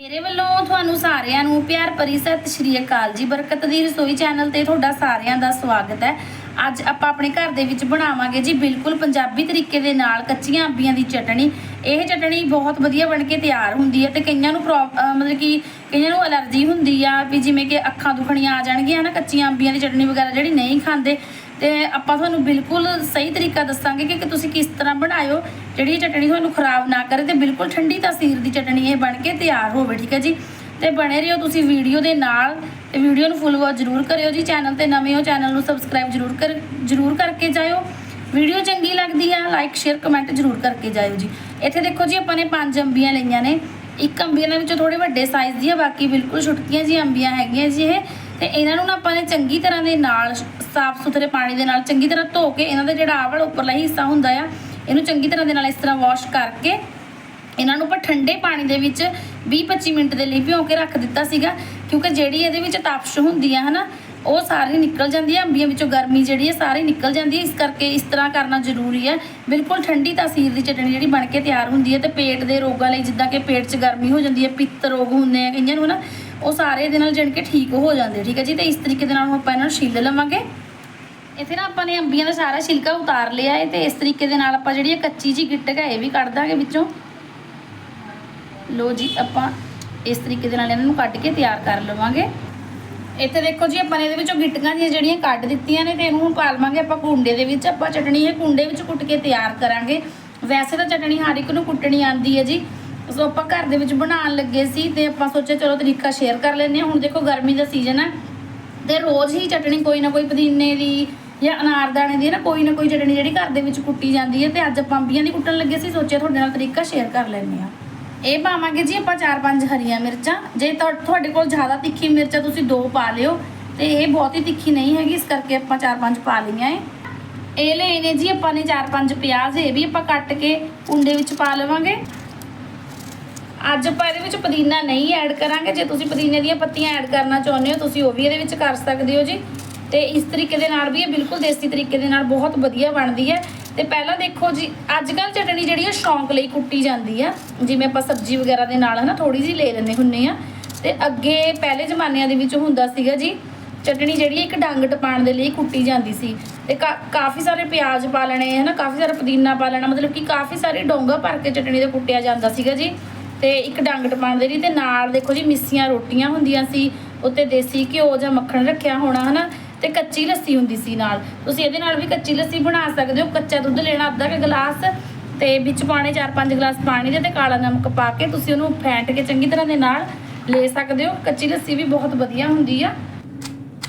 ਮੇਰੇ ਵੱਲੋਂ ਤੁਹਾਨੂੰ ਸਾਰਿਆਂ ਨੂੰ ਪਿਆਰ ਭਰੀ ਸਤਿ ਸ਼੍ਰੀ ਅਕਾਲ ਜੀ। ਬਰਕਤ ਦੀ ਰਸੋਈ ਚੈਨਲ ਤੇ ਤੁਹਾਡਾ ਸਾਰਿਆਂ ਦਾ ਸਵਾਗਤ ਹੈ। ਅੱਜ ਆਪਾਂ ਆਪਣੇ ਘਰ ਦੇ ਵਿੱਚ ਬਣਾਵਾਂਗੇ ਜੀ ਬਿਲਕੁਲ ਪੰਜਾਬੀ ਤਰੀਕੇ ਦੇ ਨਾਲ ਕੱਚੀਆਂ ਅੰਬੀਆਂ ਦੀ ਚਟਣੀ। ਇਹ ਚਟਣੀ ਬਹੁਤ ਵਧੀਆ ਬਣ ਕੇ ਤਿਆਰ ਹੁੰਦੀ ਹੈ ਤੇ ਕਈਆਂ ਨੂੰ ਪ੍ਰੋਬ- ਮਤਲਬ ਕਿ ਕਈਆਂ ਨੂੰ ਅਲਰਜੀ ਹੁੰਦੀ ਆ ਵੀ ਜਿਵੇਂ ਕਿ ਅੱਖਾਂ ਦੁਖਣੀਆਂ ਆ ਜਾਣਗੀਆਂ ਨਾ ਕੱਚੀਆਂ ਅੰਬੀਆਂ ਦੀ ਚਟਨੀ ਵਗੈਰਾ ਜਿਹੜੀ ਨਹੀਂ ਖਾਂਦੇ। ਤੇ ਆਪਾਂ ਤੁਹਾਨੂੰ ਬਿਲਕੁਲ ਸਹੀ ਤਰੀਕਾ ਦੱਸਾਂਗੇ ਕਿ ਤੁਸੀਂ ਕਿਸ ਤਰ੍ਹਾਂ ਬਣਾਇਓ, ਜਿਹੜੀ ਚਟਣੀ ਤੁਹਾਨੂੰ ਖਰਾਬ ਨਾ ਕਰੇ ਤੇ ਬਿਲਕੁਲ ਠੰਡੀ ਤਸੀਰ ਦੀ ਚਟਣੀ ਇਹ ਬਣ ਕੇ ਤਿਆਰ ਹੋਵੇ, ਠੀਕ ਹੈ ਜੀ? ਤੇ ਬਣੇ ਰਹੋ ਤੁਸੀਂ ਵੀਡੀਓ ਦੇ ਨਾਲ, ਤੇ ਵੀਡੀਓ ਨੂੰ ਫੁੱਲ ਵਾਚ ਜ਼ਰੂਰ ਕਰਿਓ ਜੀ, ਚੈਨਲ ਤੇ ਨਵੇਂ ਹੋ ਚੈਨਲ ਨੂੰ ਸਬਸਕ੍ਰਾਈਬ ਜ਼ਰੂਰ ਕਰ, ਜ਼ਰੂਰ ਕਰਕੇ ਜਾਇਓ। ਵੀਡੀਓ ਚੰਗੀ ਲੱਗਦੀ ਆ, ਲਾਈਕ, ਸ਼ੇਅਰ, ਕਮੈਂਟ ਜ਼ਰੂਰ ਕਰਕੇ ਜਾਇਓ ਜੀ। ਇੱਥੇ ਦੇਖੋ ਜੀ, ਆਪਾਂ ਨੇ ਪੰਜ ਅੰਬੀਆਂ ਲਈਆਂ ਨੇ। ਇੱਕ ਅੰਬੀਆਂ ਦੇ ਵਿੱਚੋਂ ਥੋੜੇ ਵੱਡੇ ਸਾਈਜ਼ ਦੀ ਆ ਬਾਕੀ ਬਿਲਕੁਲ ਛੁਟਕੀਆਂ ਜੀ ਅੰਬੀਆਂ ਹੈਗੀਆਂ ਜੀ ਇਹ। ਤੇ ਇਹਨਾਂ ਨੂੰ ਨਾ ਆਪਾਂ ਨੇ ਚੰਗੀ ਤਰ੍ਹਾਂ ਦੇ ਨਾਲ ਸਾਫ਼ ਸੁਥਰੇ ਪਾਣੀ ਦੇ ਨਾਲ ਚੰਗੀ ਤਰ੍ਹਾਂ ਧੋ ਕੇ ਇਹਨਾਂ ਦਾ ਜਿਹੜਾ ਆਵਲ ਉੱਪਰਲਾ ਹਿੱਸਾ ਹੁੰਦਾ ਆ, ਇਹਨੂੰ ਚੰਗੀ ਤਰ੍ਹਾਂ ਦੇ ਨਾਲ ਇਸ ਤਰ੍ਹਾਂ ਵਾਸ਼ ਕਰਕੇ ਇਹਨਾਂ ਨੂੰ ਆਪਾਂ ਠੰਡੇ ਪਾਣੀ ਦੇ ਵਿੱਚ 20-25 ਮਿੰਟ ਦੇ ਲਈ ਭਿਓ ਕੇ ਰੱਖ ਦਿੱਤਾ ਸੀਗਾ, ਕਿਉਂਕਿ ਜਿਹੜੀ ਇਹਦੇ ਵਿੱਚ ਤਾਪਸ਼ ਹੁੰਦੀ ਆ, ਹਨਾ ਉਹ ਸਾਰੀ ਨਿਕਲ ਜਾਂਦੀ ਹੈ, ਅੰਬੀਆਂ ਵਿੱਚੋਂ ਗਰਮੀ ਜਿਹੜੀ ਹੈ, ਸਾਰੀ ਨਿਕਲ ਜਾਂਦੀ ਹੈ। ਇਸ ਕਰਕੇ ਇਸ ਤਰ੍ਹਾਂ ਕਰਨਾ ਜ਼ਰੂਰੀ ਹੈ। ਬਿਲਕੁਲ ਠੰਡੀ ਤਾਸੀਰ ਦੀ ਚਟਣੀ ਜਿਹੜੀ ਬਣ ਕੇ ਤਿਆਰ ਹੁੰਦੀ ਹੈ ਤੇ ਪੇਟ ਦੇ ਰੋਗਾਂ ਲਈ ਜਿੱਦਾਂ ਕਿ ਪੇਟ 'ਚ ਗਰਮੀ ਹੋ ਜਾਂਦੀ ਹੈ, ਪਿੱਤ ਰੋਗ ਹੁੰਦੇ ਆ, ਕਈਆਂ ਨੂੰ ਨਾ ਉਹ ਸਾਰੇ ਦੇ ਨਾਲ ਜਾਣੀ ਕਿ ਠੀਕ ਹੋ ਜਾਂਦੇ ਠੀਕ ਹੈ ਜੀ? ਤੇ ਇਸ ਤਰੀਕੇ ਦੇ ਨਾਲ ਹੁਣ ਆਪਾਂ ਇਹਨਾਂ ਨੂੰ ਛਿੱਲ ਲਵਾਂਗੇ। ਇੱਥੇ ਨਾ ਆਪਾਂ ਨੇ ਅੰਬੀਆਂ ਦਾ ਸਾਰਾ ਛਿਲਕਾ ਉਤਾਰ ਲਿਆ ਹੈ ਤੇ ਇਸ ਤਰੀਕੇ ਦੇ ਨਾਲ ਆਪਾਂ ਜਿਹੜੀ ਇਹ ਕੱਚੀ ਜੀ ਗਿੱਟਕ ਹੈ ਇਹ ਵੀ ਕੱਢ ਦਾਂਗੇ ਵਿੱਚੋਂ। ਲੋ ਜੀ, ਆਪਾਂ ਇਸ ਤਰੀਕੇ ਦੇ ਨਾਲ ਇਹਨਾਂ ਨੂੰ ਕੱਢ ਕੇ ਤਿਆਰ ਕਰ ਲਵਾਂਗੇ। ਇੱਥੇ ਦੇਖੋ ਜੀ, ਆਪਾਂ ਨੇ ਇਹਦੇ ਵਿੱਚੋਂ ਗਿੱਟਕਾਂ ਦੀਆਂ ਜਿਹੜੀਆਂ ਕੱਢ ਦਿੱਤੀਆਂ ਨੇ ਤੇ ਇਹਨੂੰ ਹੁਣ ਪਾ ਲਵਾਂਗੇ ਆਪਾਂ ਕੁੰਡੇ ਦੇ ਵਿੱਚ। ਆਪਾਂ ਚਟਣੀ ਇਹ ਕੁੰਡੇ ਵਿੱਚ ਕੁੱਟ ਕੇ ਤਿਆਰ ਕਰਾਂਗੇ। ਵੈਸੇ ਤਾਂ ਚਟਣੀ ਹਰ ਇੱਕ ਨੂੰ ਕੁੱਟਣੀ ਆਂਦੀ ਹੈ ਜੀ। ਸੋ ਆਪਾਂ ਘਰ ਦੇ ਵਿੱਚ ਬਣਾਉਣ ਲੱਗੇ ਸੀ ਤੇ ਆਪਾਂ ਸੋਚਿਆ ਚਲੋ ਤਰੀਕਾ ਸ਼ੇਅਰ ਕਰ ਲੈਂਦੇ ਹਾਂ। ਹੁਣ ਦੇਖੋ ਗਰਮੀ ਦਾ ਸੀਜ਼ਨ ਹੈ ਤੇ ਰੋਜ਼ ਹੀ ਚਟਣੀ ਕੋਈ ਨਾ ਕੋਈ ਪੁਦੀਨੇ ਦੀ ਜਾਂ ਅਨਾਰਦਾਣੇ ਦੀ ਨਾ ਕੋਈ ਨਾ ਕੋਈ ਚਟਣੀ ਜਿਹੜੀ ਘਰ ਦੇ ਵਿੱਚ ਕੁੱਟੀ ਜਾਂਦੀ ਹੈ ਤੇ ਅੱਜ ਆਪਾਂ ਅੰਬੀਆਂ ਦੀ ਕੁੱਟਣ ਲੱਗੇ ਸੀ। ਸੋਚਿਆ ਤੁਹਾਡੇ ਨਾਲ ਤਰੀਕਾ ਸ਼ੇਅਰ ਕਰ ਲੈਂਦੇ ਹਾਂ। ਇਹ ਪਾਵਾਂਗੇ ਜੀ ਆਪਾਂ 4-5 ਹਰੀਆਂ ਮਿਰਚਾਂ। ਜੇ ਤੁਹਾਡੇ ਕੋਲ ਜ਼ਿਆਦਾ ਤਿੱਖੀ ਮਿਰਚਾਂ ਤੁਸੀਂ ਦੋ ਪਾ ਲਿਓ। ਤੇ ਇਹ ਬਹੁਤੀ ਤਿੱਖੀ ਨਹੀਂ ਹੈਗੀ, ਇਸ ਕਰਕੇ ਆਪਾਂ 4-5 ਪਾ ਲਈਆਂ ਏ। ਇਹ ਲਏ ਨੇ ਜੀ ਆਪਾਂ ਨੇ 4-5 ਪਿਆਜ਼, ਇਹ ਵੀ ਆਪਾਂ ਕੱਟ ਕੇ ਕੁੰਡੇ ਵਿੱਚ ਪਾ ਲਵਾਂਗੇ। ਅੱਜ ਆਪਾਂ ਇਹਦੇ ਵਿੱਚ ਪੁਦੀਨਾ ਨਹੀਂ ਐਡ ਕਰਾਂਗੇ। ਜੇ ਤੁਸੀਂ ਪੁਦੀਨੇ ਦੀਆਂ ਪੱਤੀਆਂ ਐਡ ਕਰਨਾ ਚਾਹੁੰਦੇ ਹੋ, ਤੁਸੀਂ ਉਹ ਵੀ ਇਹਦੇ ਵਿੱਚ ਕਰ ਸਕਦੇ ਹੋ ਜੀ। ਤੇ ਇਸ ਤਰੀਕੇ ਦੇ ਨਾਲ ਵੀ ਇਹ ਬਿਲਕੁਲ ਦੇਸੀ ਤਰੀਕੇ ਦੇ ਨਾਲ ਬਹੁਤ ਵਧੀਆ ਬਣਦੀ ਹੈ। ਤੇ ਪਹਿਲਾਂ ਦੇਖੋ ਜੀ ਅੱਜ ਕੱਲ ਚਟਣੀ ਜਿਹੜੀ ਆ, ਸ਼ੌਂਕ ਲਈ ਕੁੱਟੀ ਜਾਂਦੀ ਆ। ਜਿਵੇਂ ਆਪਾਂ ਸਬਜ਼ੀ ਵਗੈਰਾ ਦੇ ਨਾਲ ਹਨਾ ਥੋੜੀ ਜਿਹੀ ਲੈ ਲੈਂਦੇ ਹੁੰਨੇ ਆ। ਤੇ ਅੱਗੇ ਪਹਿਲੇ ਜ਼ਮਾਨਿਆਂ ਦੇ ਵਿੱਚ ਹੁੰਦਾ ਸੀਗਾ ਜੀ, ਚਟਣੀ ਜਿਹੜੀ ਇੱਕ ਡੰਗ ਟਪਾਣ ਦੇ ਲਈ ਕੁੱਟੀ ਜਾਂਦੀ ਸੀ। ਤੇ ਕਾ- ਕਾਫੀ ਸਾਰੇ ਪਿਆਜ਼ ਪਾ ਲੈਣੇ ਹਨਾ, ਕਾਫੀ ਸਾਰਾ ਪੁਦੀਨਾ ਪਾ ਲੈਣਾ, ਮਤਲਬ ਕਿ ਕਾਫੀ ਸਾਰੇ ਡੋਂਗਾ ਭਰ ਕੇ ਚਟਣੀ ਦੇ ਕੁੱਟਿਆ ਜਾਂਦਾ ਸੀਗਾ ਜੀ। ਤੇ ਇੱਕ ਡੰਗ ਟਪਾਣ ਦੇ ਲਈ ਤੇ ਨਾਲ ਦੇਖੋ ਜੀ, ਮਿੱਸੀਆਂ ਰੋਟੀਆਂ ਹੁੰਦੀਆਂ ਸੀ, ਉੱਤੇ ਦੇਸੀ ਘਿਓ ਜਾਂ ਮੱਖਣ ਰੱਖਿਆ ਹੋਣਾ ਹਨਾ। ਤੇ ਕੱਚੀ ਲੱਸੀ ਹੁੰਦੀ ਸੀ ਨਾਲ। ਤੁਸੀਂ ਇਹਦੇ ਨਾਲ ਵੀ ਕੱਚੀ ਲੱਸੀ ਬਣਾ ਸਕਦੇ ਹੋ। ਕੱਚਾ ਦੁੱਧ ਲੈਣਾ ਅੱਧਾ ਕੁ ਗਲਾਸ ਤੇ ਵਿੱਚ ਪਾਣੇ 4-5 ਗਲਾਸ ਪਾਣੀ ਦੇ ਤੇ ਕਾਲਾ ਨਮਕ ਪਾ ਕੇ ਤੁਸੀਂ ਉਹਨੂੰ ਫੈਂਟ ਕੇ ਚੰਗੀ ਤਰ੍ਹਾਂ ਦੇ ਨਾਲ ਲੈ ਸਕਦੇ ਹੋ। ਕੱਚੀ ਲੱਸੀ ਵੀ ਬਹੁਤ ਵਧੀਆ ਹੁੰਦੀ ਆ।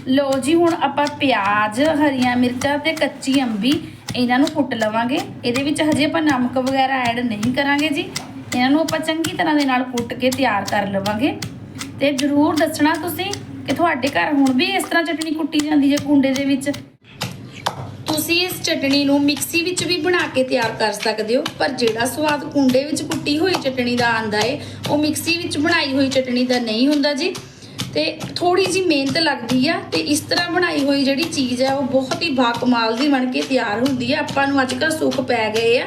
ਲੋ ਜੀ, ਹੁਣ ਆਪਾਂ ਪਿਆਜ਼, ਹਰੀਆਂ ਮਿਰਚਾਂ ਤੇ ਕੱਚੀ ਅੰਬੀ ਇਹਨਾਂ ਨੂੰ ਕੁੱਟ ਲਵਾਂਗੇ। ਇਹਦੇ ਵਿੱਚ ਹਜੇ ਆਪਾਂ ਨਮਕ ਵਗੈਰਾ ਐਡ ਨਹੀਂ ਕਰਾਂਗੇ ਜੀ। ਇਹਨਾਂ ਨੂੰ ਆਪਾਂ ਚੰਗੀ ਤਰ੍ਹਾਂ ਦੇ ਨਾਲ ਕੁੱਟ ਕੇ ਤਿਆਰ ਕਰ ਲਵਾਂਗੇ। ਤੇ ਜਰੂਰ ਦੱਸਣਾ ਤੁਸੀਂ ਕਿ ਤੁਹਾਡੇ ਘਰ ਹੁਣ ਵੀ ਇਸ ਤਰ੍ਹਾਂ ਚਟਣੀ ਕੁੱਟੀ ਜਾਂਦੀ ਹੈ ਕੁੰਡੇ ਦੇ ਵਿੱਚ? ਤੁਸੀਂ ਇਸ ਚਟਣੀ ਨੂੰ ਮਿਕਸੀ ਵਿੱਚ ਵੀ ਬਣਾ ਕੇ ਤਿਆਰ ਕਰ ਸਕਦੇ ਹੋ, ਪਰ ਜਿਹੜਾ ਸਵਾਦ ਕੁੰਡੇ ਵਿੱਚ ਕੁੱਟੀ ਹੋਈ ਚਟਣੀ ਦਾ ਆਂਦਾ ਏ, ਉਹ ਮਿਕਸੀ ਵਿੱਚ ਬਣਾਈ ਹੋਈ ਚਟਣੀ ਦਾ ਨਹੀਂ ਹੁੰਦਾ ਜੀ। ਤੇ ਥੋੜੀ ਜੀ ਮਿਹਨਤ ਲੱਗਦੀ ਆ ਤੇ ਇਸ ਤਰ੍ਹਾਂ ਬਣਾਈ ਹੋਈ ਜਿਹੜੀ ਚੀਜ਼ ਹੈ ਉਹ ਬਹੁਤ ਹੀ ਬਾਕਮਾਲ ਦੀ ਬਣ ਕੇ ਤਿਆਰ ਹੁੰਦੀ ਆ। ਆਪਾਂ ਨੂੰ ਅੱਜਕੱਲ ਸੁੱਖ ਪੈ ਗਏ ਆ।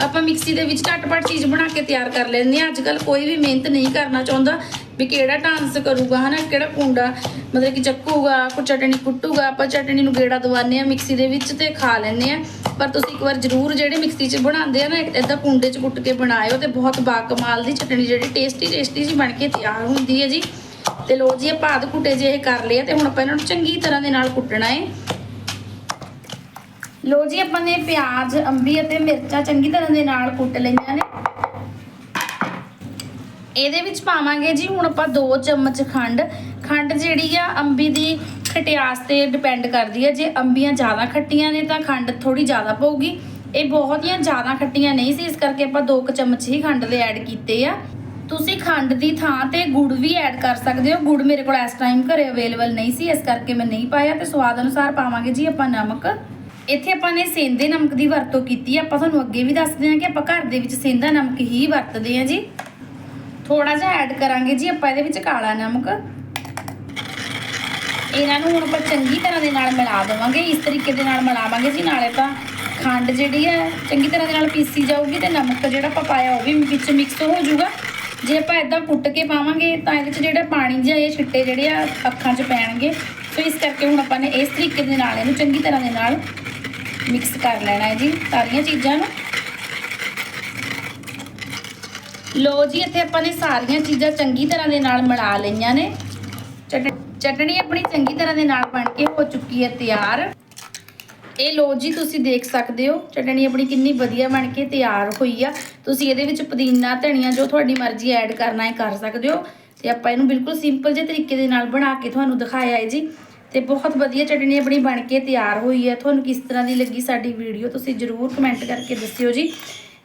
ਆਪਾਂ ਮਿਕਸੀ ਦੇ ਵਿੱਚ ਘੱਟ ਘੱਟ ਚੀਜ਼ ਬਣਾ ਕੇ ਤਿਆਰ ਕਰ ਲੈਂਦੇ ਆ। ਅੱਜਕੱਲ ਕੋਈ ਵੀ ਮਿਹਨਤ ਨਹੀਂ ਕਰਨਾ ਚਾਹੁੰਦਾ। ਵੀ ਕਿਹੜਾ ਡਾਂਸ ਕਰੂਗਾ, ਹਨਾ? ਕਿਹੜਾ ਕੁੰਡਾ, ਮਤਲਬ ਕਿ ਚੱਕੂਗਾ ਕੋ ਚਟਣੀ ਕੁੱਟੂਗਾ, ਆਪਾਂ ਚਟਣੀ ਨੂੰ ਗੇੜਾ ਦਵਾਉਂਦੇ ਆ ਮਿਕਸੀ ਦੇ ਵਿੱਚ ਤੇ ਖਾ ਲੈਂਦੇ ਆ ਪਰ ਤੁਸੀਂ ਇੱਕ ਵਾਰ ਜ਼ਰੂਰ ਜਿਹੜੇ ਮਿਕਸੀ 'ਚ ਬਣਾਉਂਦੇ ਆ ਨਾ ਇਦਾਂ ਕੁੰਡੇ 'ਚ ਕੁੱਟ ਕੇ ਬਣਾਇਓ ਤੇ ਬਹੁਤ ਬਾਕਮਾਲ ਦੀ ਚਟਣੀ ਜਿਹੜੀ ਟੇਸਟੀ ਟੇਸਟੀ ਜੀ ਬਣ ਕੇ ਤਿਆਰ ਹੁੰਦੀ ਹੈ ਜੀ। ਤੇ ਲੋ ਜੀ ਆਪਾਂ ਆਦ ਕੁੱਟੇ ਜੇ ਇਹ ਕਰ ਲਏ ਤੇ ਹੁਣ ਆਪਾਂ ਇਹਨਾਂ ਨੂੰ ਚੰਗੀ ਤਰ੍ਹਾਂ ਦੇ ਨਾਲ ਕੁੱਟਣਾ ਹੈ। ਲੋ ਜੀ, ਆਪਾਂ ਨੇ ਪਿਆਜ਼, ਅੰਬੀ ਅਤੇ ਮਿਰਚਾਂ ਚੰਗੀ ਤਰ੍ਹਾਂ ਦੇ ਨਾਲ ਕੁੱਟ ਲਈਆਂ ਨੇ। ਇਹਦੇ ਵਿੱਚ ਪਾਵਾਂਗੇ ਜੀ, ਹੁਣ ਆਪਾਂ 2 ਚਮਚ ਖੰਡ। ਖੰਡ ਜਿਹੜੀ ਆ, ਅੰਬੀ ਦੀ ਖਟਿਆਸ ਤੇ ਡਿਪੈਂਡ ਕਰਦੀ ਹੈ ਜੇ ਅੰਬੀਆਂ ਜ਼ਿਆਦਾ ਖੱਟੀਆਂ ਨੇ ਤਾਂ ਖੰਡ ਥੋੜੀ ਜ਼ਿਆਦਾ ਪਊਗੀ। ਇਹ ਬਹੁਤੀਆਂ ਜ਼ਿਆਦਾ ਖੱਟੀਆਂ ਨਹੀਂ ਸੀ, ਇਸ ਕਰਕੇ ਆਪਾਂ 2 ਚਮਚ ਹੀ ਖੰਡ ਦੇ ਐਡ ਕੀਤੇ ਆ। ਤੁਸੀਂ ਖੰਡ ਦੀ ਥਾਂ ਤੇ ਗੁੜ ਵੀ ਐਡ ਕਰ ਸਕਦੇ ਹੋ। ਗੁੜ ਮੇਰੇ ਕੋਲ ਇਸ ਟਾਈਮ ਘਰੇ ਅਵੇਲੇਬਲ ਨਹੀਂ ਸੀ, ਇਸ ਕਰਕੇ ਮੈਂ ਨਹੀਂ ਪਾਇਆ ਤੇ ਸਵਾਦ ਅਨੁਸਾਰ ਪਾਵਾਂਗੇ ਜੀ ਆਪਾਂ ਨਮਕ। ਇੱਥੇ ਆਪਾਂ ਨੇ ਸੇਂਦੇ ਨਮਕ ਦੀ ਵਰਤੋਂ ਕੀਤੀ ਆਪਾਂ ਤੁਹਾਨੂੰ ਅੱਗੇ ਵੀ ਦੱਸਦੇ ਹਾਂ ਕਿ ਆਪਾਂ ਘਰ ਦੇ ਵਿੱਚ ਸੇਂਦਾ ਨਮਕ ਹੀ ਵਰਤਦੇ ਹਾਂ ਜੀ। ਥੋੜਾ ਜਿਹਾ ਐਡ ਕਰਾਂਗੇ ਜੀ, ਆਪਾਂ ਇਹਦੇ ਵਿੱਚ ਕਾਲਾ ਨਮਕ। ਇਹਨਾਂ ਨੂੰ ਹੁਣ ਆਪਾਂ ਚੰਗੀ ਤਰ੍ਹਾਂ ਦੇ ਨਾਲ ਮਿਲਾ ਦੇਵਾਂਗੇ, ਇਸ ਤਰੀਕੇ ਦੇ ਨਾਲ ਮਿਲਾਵਾਂਗੇ ਜੀ, ਨਾਲੇ ਤਾਂ ਖੰਡ ਜਿਹੜੀ ਹੈ, ਚੰਗੀ ਤਰ੍ਹਾਂ ਦੇ ਨਾਲ ਪੀਸੀ ਜਾਊਗੀ ਤੇ ਨਮਕ ਜਿਹੜਾ ਆਪਾਂ ਪਾਇਆ ਉਹ ਵੀ ਵਿੱਚ ਮਿਕਸ ਹੋ ਜਾਊਗਾ। ਜੇ ਆਪਾਂ ਇਦਾਂ ਕੁੱਟ ਕੇ ਪਾਵਾਂਗੇ, ਤਾਂ ਇਹਦੇ 'ਚ ਜਿਹੜਾ ਪਾਣੀ ਜਿਹਾ ਇਹ ਛਿੱਟੇ ਜਿਹੜੇ ਆ, ਅੱਖਾਂ 'ਚ ਪੈਣਗੇ। ਸੋ ਇਸ ਕਰਕੇ ਹੁਣ ਆਪਾਂ ਨੇ ਇਸ ਤਰੀਕੇ ਦੇ ਨਾਲ ਇਹਨੂੰ ਚੰਗੀ ਤਰ੍ਹਾਂ ਦੇ ਨਾਲ ਮਿਕਸ ਕਰ ਲੈਣਾ ਹੈ ਜੀ, ਸਾਰੀਆਂ ਚੀਜ਼ਾਂ ਨੂੰ। ਲੋ ਜੀ, ਇੱਥੇ ਆਪਾਂ ਨੇ ਸਾਰੀਆਂ ਚੀਜ਼ਾਂ ਚੰਗੀ ਤਰ੍ਹਾਂ ਦੇ ਨਾਲ ਮਿਲਾ ਲਈਆਂ ਨੇ। ਚਟ- ਚਟਣੀ ਆਪਣੀ ਚੰਗੀ ਤਰ੍ਹਾਂ ਦੇ ਨਾਲ ਬਣ ਕੇ ਹੋ ਚੁੱਕੀ ਹੈ ਤਿਆਰ। ਇਹ ਲੋ ਜੀ, ਤੁਸੀਂ ਦੇਖ ਸਕਦੇ ਹੋ, ਚਟਣੀ ਆਪਣੀ ਕਿੰਨੀ ਵਧੀਆ ਬਣ ਕੇ ਤਿਆਰ ਹੋਈ ਆ। ਤੁਸੀਂ ਇਹਦੇ ਵਿੱਚ ਪੁਦੀਨਾ, ਧਨੀਆ, ਜੋ ਤੁਹਾਡੀ ਮਰਜ਼ੀ ਐਡ ਕਰਨਾ ਹੈ ਕਰ ਸਕਦੇ ਹੋ। ਤੇ ਆਪਾਂ ਇਹਨੂੰ ਬਿਲਕੁਲ ਸਿੰਪਲ ਜਿਹੇ ਤਰੀਕੇ ਦੇ ਨਾਲ ਬਣਾ ਕੇ ਤੁਹਾਨੂੰ ਦਿਖਾਇਆ ਹੈ ਜੀ। ਤੇ ਬਹੁਤ ਵਧੀਆ ਚਟਣੀ ਆਪਣੀ ਬਣ ਕੇ ਤਿਆਰ ਹੋਈ ਹੈ। ਤੁਹਾਨੂੰ ਕਿਸ ਤਰ੍ਹਾਂ ਦੀ ਲੱਗੀ ਸਾਡੀ ਵੀਡੀਓ, ਤੁਸੀਂ ਜਰੂਰ ਕਮੈਂਟ ਕਰਕੇ ਦੱਸਿਓ ਜੀ।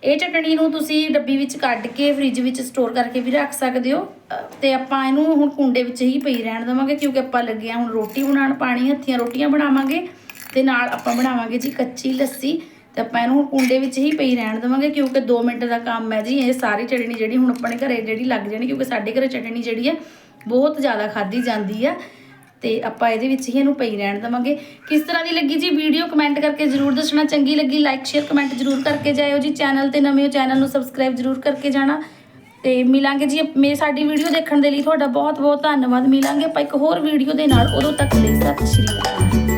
ਇਹ ਚਟਣੀ ਨੂੰ ਤੁਸੀਂ ਡੱਬੀ ਵਿੱਚ ਕੱਢ ਕੇ ਫ੍ਰਿਜ ਵਿੱਚ ਸਟੋਰ ਕਰਕੇ ਵੀ ਰੱਖ ਸਕਦੇ ਹੋ। ਅ, ਤੇ ਆਪਾਂ ਇਹਨੂੰ ਹੁਣ ਕੁੰਡੇ ਵਿੱਚ ਹੀ ਪਈ ਰਹਿਣ ਦੇਵਾਂਗੇ ਕਿਉਂਕਿ ਆਪਾਂ ਲੱਗੇ ਹਾਂ ਹੁਣ ਰੋਟੀ ਬਣਾਉਣ ਪਾਣੀ ਹੱਥੀਆਂ ਰੋਟੀਆਂ ਬਣਾਵਾਂਗੇ ਤੇ ਨਾਲ ਆਪਾਂ ਬਣਾਵਾਂਗੇ ਜੀ ਕੱਚੀ ਲੱਸੀ। ਤੇ ਆਪਾਂ ਇਹਨੂੰ ਹੁਣ ਕੁੰਡੇ ਵਿੱਚ ਹੀ ਪਈ ਰਹਿਣ ਦੇਵਾਂਗੇ ਕਿਉਂਕਿ 2 ਮਿੰਟ ਦਾ ਕੰਮ ਹੈ ਜੀ ਇਹ ਸਾਰੀ ਚਟਣੀ ਜਿਹੜੀ ਹੁਣ ਆਪਣੇ ਘਰੇ ਜਿਹੜੀ ਲੱਗ ਜਾਣੀ ਕਿਉਂਕਿ ਸਾਡੇ ਘਰੇ ਚਟਣੀ ਜਿਹੜੀ ਹੈ ਬਹੁਤ ਜ਼ਿਆਦਾ ਖਾਧੀ ਜਾਂਦੀ ਆ। ਤੇ ਆਪਾਂ ਇਹਦੇ ਵਿੱਚ ਹੀ ਇਹਨੂੰ ਪਈ ਰਹਿਣ ਦੇਵਾਂਗੇ। ਕਿਸ ਤਰ੍ਹਾਂ ਦੀ ਲੱਗੀ ਜੀ ਵੀਡੀਓ ਕਮੈਂਟ ਕਰਕੇ ਜਰੂਰ ਦੱਸਣਾ। ਚੰਗੀ ਲੱਗੀ ਲਾਈਕ ਸ਼ੇਅਰ ਕਮੈਂਟ ਜਰੂਰ ਕਰਕੇ ਜਾਇਓ ਜੀ। ਚੈਨਲ ਤੇ ਨਵੇਂ ਹੋ ਚੈਨਲ ਨੂੰ ਸਬਸਕ੍ਰਾਈਬ ਜਰੂਰ ਕਰਕੇ ਜਾਣਾ। ਤੇ ਮਿਲਾਂਗੇ ਜੀ ਮੇ ਸਾਡੀ ਵੀਡੀਓ ਦੇਖਣ ਦੇ ਲਈ ਤੁਹਾਡਾ ਬਹੁਤ ਬਹੁਤ ਧੰਨਵਾਦ। ਮਿਲਾਂਗੇ ਆਪਾਂ ਇੱਕ ਹੋਰ ਵੀਡੀਓ ਦੇ ਨਾਲ। ਉਦੋਂ ਤੱਕ ਲਈ ਸਤਿ ਸ਼੍ਰੀ ਅਕਾਲ।